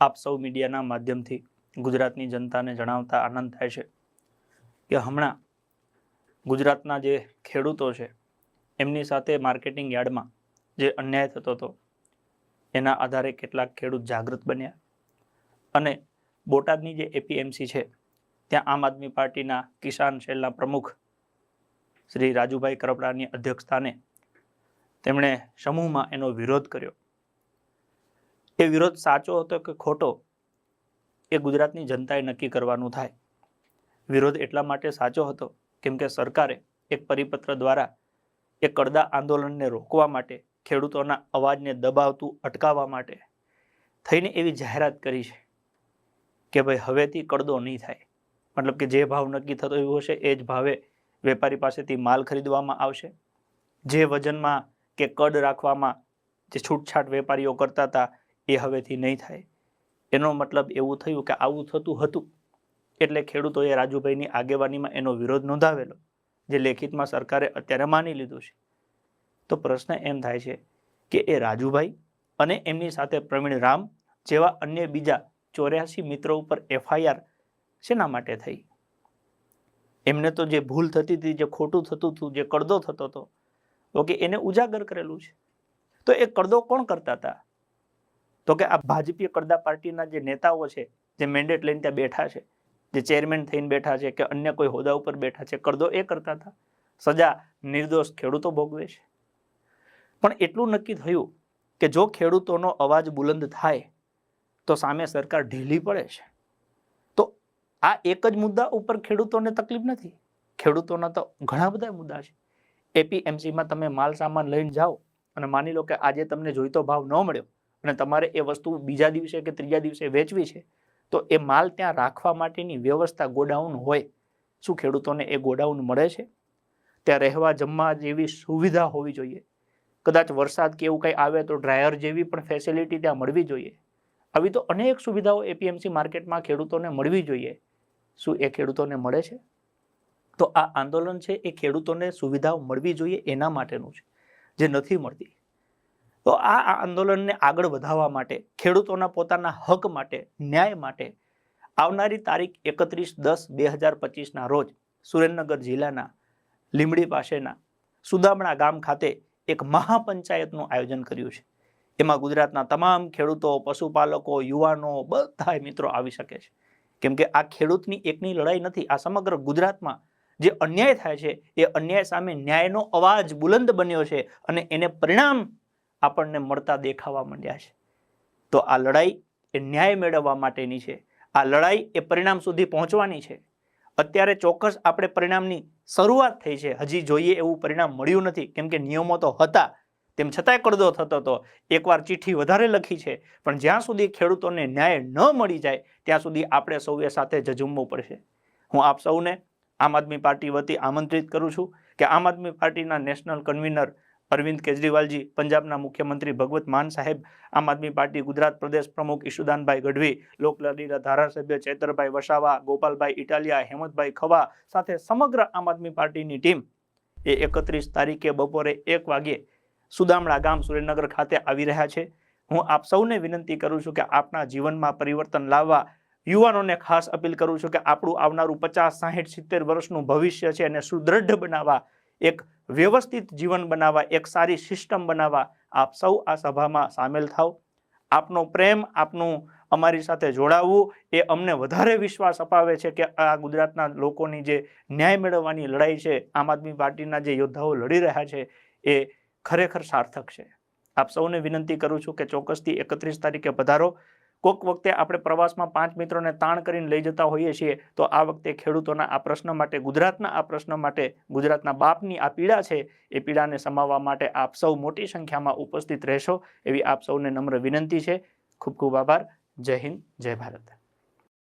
આપ સૌ મીડિયાના માધ્યમથી ગુજરાતની જનતાને જણાવતા આનંદ થાય છે કે હમણાં ગુજરાતના જે ખેડૂતો છે, એમની સાથે માર્કેટિંગ યાર્ડમાં જે અન્યાય થતો હતો, એના આધારે કેટલાક ખેડૂત જાગૃત બન્યા અને બોટાદની જે એપીએમસી છે, ત્યાં આમ આદમી પાર્ટીના કિસાન સેલના પ્રમુખ શ્રી રાજુભાઈ કરપડાની અધ્યક્ષતાને તેમણે સમૂહમાં એનો વિરોધ કર્યો. એ વિરોધ સાચો હતો કે ખોટો, એ ગુજરાતની જનતાએ નક્કી કરવાનું થાય. વિરોધ એટલા માટે સાચો હતો કેમ કે સરકારે એક પરિપત્ર દ્વારા એ કડદા આંદોલનને રોકવા માટે ખેડૂતોના અવાજને દબાવતું અટકાવવા માટે થઈને એવી જાહેરાત કરી છે કે ભાઈ હવેથી કડદો નહીં થાય. મતલબ કે જે ભાવ નક્કી થતો એવો હશે એ જ ભાવે વેપારી પાસેથી માલ ખરીદવામાં આવશે. જે વજનમાં કે કડ રાખવામાં જે છૂટછાટ વેપારીઓ કરતા હતા એ હવેથી નહીં થાય. એનો મતલબ એવું થયું કે આવું થતું હતું. એટલે ખેડૂતોએ રાજુભાઈની આગેવાનીમાં એનો વિરોધ નોંધાવેલો, જે લેખિતમાં સરકારે અત્યારે માની લીધું છે. તો પ્રશ્ન એમ થાય છે કે એ રાજુભાઈ અને એમની સાથે પ્રવીણ રામ જેવા અન્ય બીજા ચોર્યાસી મિત્રો ઉપર એફઆઈઆર શેના માટે થઈ? એમને તો જે ભૂલ થતી હતી, જે ખોટું થતું હતું, જે કડદો થતો હતો, ઓકે, એને ઉજાગર કરેલું છે. તો એ કડદો કોણ કરતા હતા? તો કે આ ભાજપીય કરદા પાર્ટીના જે નેતાઓ છે, જે મેન્ડેટ લઈને ત્યાં બેઠા છે, જે ચેરમેન થઈને બેઠા છે કે અન્ય કોઈ હોદ્દા ઉપર બેઠા છે, કરદો એ કરતા હતા. સજા, નિર્દોષ ખેડૂતો ભોગવે છે. પણ એટલું નક્કી થયું કે જો ખેડૂતોનો અવાજ બુલંદ થાય, તો સામે સરકાર ઢીલી પડે છે. તો આ એક જ મુદ્દા ઉપર ખેડૂતોને તકલીફ નથી? ખેડૂતોના તો ઘણા બધા મુદ્દા છે. એપીએમસીમાં તમે માલ સામાન લઈને જાઓ અને માની લો કે આજે તમને જોઈતો ભાવ ન મળ્યો અને તમારે એ વસ્તુ બીજા દિવસે કે ત્રીજા દિવસે વેચવી છે, તો એ માલ ત્યાં રાખવા માટેની વ્યવસ્થા ગોડાઉન હોય. શું ખેડૂતોને એ ગોડાઉન મળે છે? ત્યાં રહેવા જમવા જેવી સુવિધા હોવી જોઈએ. કદાચ વરસાદ કે એવું કંઈ આવે તો ડ્રાયર જેવી પણ ફેસિલિટી ત્યાં મળવી જોઈએ. આવી તો અનેક સુવિધાઓ એપીએમસી માર્કેટમાં ખેડૂતોને મળવી જોઈએ. શું એ ખેડૂતોને મળે છે? તો આ આંદોલન છે એ ખેડૂતોને સુવિધાઓ મળવી જોઈએ એના માટેનું છે, જે નથી મળતી. તો આ આંદોલનને આગળ વધારવા માટે, ખેડૂતોના પોતાના હક માટે, ન્યાય માટે આવનારી તારીખ એકત્રીસ દસ બે હજાર પચીસના રોજ સુરેન્દ્રનગર જિલ્લાના લીમડી પાસેના સુદામણા ગામ ખાતે એક મહાપંચાયતનું આયોજન કર્યું છે. એમાં ગુજરાતના તમામ ખેડૂતો, પશુપાલકો, યુવાનો બધા મિત્રો આવી શકે છે. કેમ કે આ ખેડૂતની એકની લડાઈ નથી, આ સમગ્ર ગુજરાતમાં જે અન્યાય થાય છે, એ અન્યાય સામે ન્યાયનો અવાજ બુલંદ બન્યો છે અને એને પરિણામ આપણને મળતા દેખાવા માંડ્યા છે. તો આ લડાઈ એ ન્યાય મેળવવા માટેની છે. આ લડાઈ એ પરિણામ સુધી પહોંચવાની છે. અત્યારે ચોક્કસ આપણે પરિણામની શરૂઆત થઈ છે. હજી જોઈએ એવું પરિણામ મળ્યું નથી. કેમ કે નિયમો તો હતા. તેમ છતાંય કરદો થતો હતો. એકવાર ચિઠ્ઠી વધારે લખી છે. પણ જ્યાં સુધી ખેડૂતોને ન્યાય ન મળી જાય, ત્યાં સુધી આપણે સૌએ સાથે ઝઝુમવું પડશે. હું આપ સૌને આમ આદમી પાર્ટી વતી આમંત્રિત કરું છું કે આમ આદમી પાર્ટીના નેશનલ કન્વીનર અરવિંદ કેજરીવાલજી, પંજાબના મુખ્યમંત્રી ભગવત માન સાહેબ, આમ આદમી પાર્ટી ગુજરાત પ્રદેશ પ્રમુખ ઈશુદાનભાઈ ગઢવી લોકલાડીના ધારાસભ્ય ચેતરભાઈ વસાવા, ગોપાલભાઈ ઇટાલિયા, હેમંતભાઈ ખવા સાથે સમગ્ર આમ આદમી પાર્ટીની ટીમ એ એકત્રીસ તારીખે બપોરે એક વાગ્યે સુદામડા ગામ સુરેન્દ્રનગર ખાતે આવી રહ્યા છે. હું આપ સૌને વિનંતી કરું છું કે આપના જીવનમાં પરિવર્તન લાવવા યુવાનોને ખાસ અપીલ કરું છું કે આપણું આવનારું પચાસ, સાહીઠ, સિત્તેર વર્ષનું ભવિષ્ય છે એને સુદૃઢ બનાવવા એક વ્યવસ્થિત જીવન બનાવવા, એક સારી સિસ્ટમ બનાવવા આપ સૌ આ સભામાં સામેલ થાવ. આપનો પ્રેમ, આપનું અમારી સાથે જોડાવવું એ અમને વધારે વિશ્વાસ અપાવે છે કે આ ગુજરાતના લોકોની જે ન્યાય મેળવવાની લડાઈ છે, આમ આદમી પાર્ટીના જે યોદ્ધાઓ લડી રહ્યા છે એ ખરેખર સાર્થક છે. આપ સૌને વિનંતી કરું છું કે ચોક્કસથી એકત્રીસ તારીખે પધારો. કોઈક વખતે આપણે પ્રવાસમાં પાંચ મિત્રોને તાણ કરીને લઈ જતા હોઈએ છીએ, તો આ વખતે ખેડૂતોના આ પ્રશ્ન માટે, ગુજરાતના આ પ્રશ્ન માટે, ગુજરાતના બાપની આ પીડા છે, એ પીડાને સમાવવા માટે આપ સૌ મોટી સંખ્યામાં ઉપસ્થિત રહેશો, એવી આપ સૌને નમ્ર વિનંતી છે. ખૂબ ખૂબ આભાર. જય હિન્દ, જય ભારત.